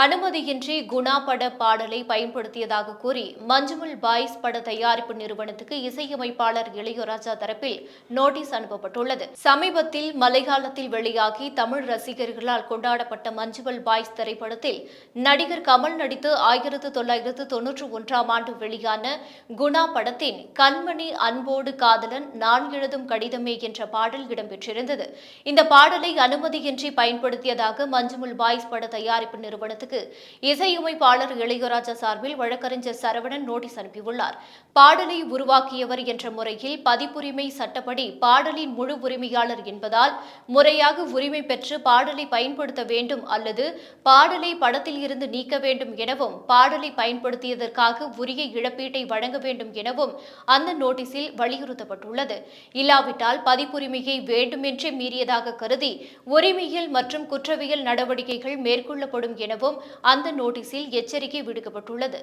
அனுமதியின்றி குணா பட பாடலை பயன்படுத்தியதாக கூறி மஞ்சுமல் பாய்ஸ் பட தயாரிப்பு நிறுவனத்துக்கு இசையமைப்பாளர் இளையராஜா தரப்பில் நோட்டீஸ் அனுப்பப்பட்டுள்ளது. சமீபத்தில் மலையாளத்தில் வெளியாகி தமிழ் ரசிகர்களால் கொண்டாடப்பட்ட மஞ்சுமல் பாய்ஸ் திரைப்படத்தில் நடிகர் கமல் நடித்து ஆயிரத்து தொள்ளாயிரத்து தொன்னூற்று ஒன்றாம் ஆண்டு வெளியான குணா படத்தின் கண்மணி அன்போடு காதலன் நான் எழுதும் கடிதமே என்ற பாடல் இடம்பெற்றிருந்தது. இந்த பாடலை அனுமதியின்றி பயன்படுத்தியதாக மஞ்சுமல் பாய்ஸ் பட தயாரிப்பு நிறுவனத்துக்கு இசையமைப்பாளர் இளையராஜா சார்பில் வழக்கறிஞர் சரவணன் நோட்டீஸ் அனுப்பியுள்ளார். பாடலை உருவாக்கியவர் என்ற முறையில் பதிப்புரிமை சட்டப்படி பாடலின் முழு உரிமையாளர் என்பதால் முறையாக உரிமை பெற்று பாடலை பயன்படுத்த வேண்டும் அல்லது பாடலை படத்தில் இருந்து நீக்க வேண்டும் எனவும் பாடலை பயன்படுத்தியதற்காக உரிய இழப்பீட்டை வழங்க வேண்டும் எனவும் அந்த நோட்டீஸில் வலியுறுத்தப்பட்டுள்ளது. இல்லாவிட்டால் பதிப்புரிமையை வேண்டுமென்றே மீறியதாக கருதி உரிமையியல் மற்றும் குற்றவியல் நடவடிக்கைகள் மேற்கொள்ளப்படும் எனவும் அந்த நோட்டீஸில் எச்சரிக்கை விடுக்கப்பட்டுள்ளது.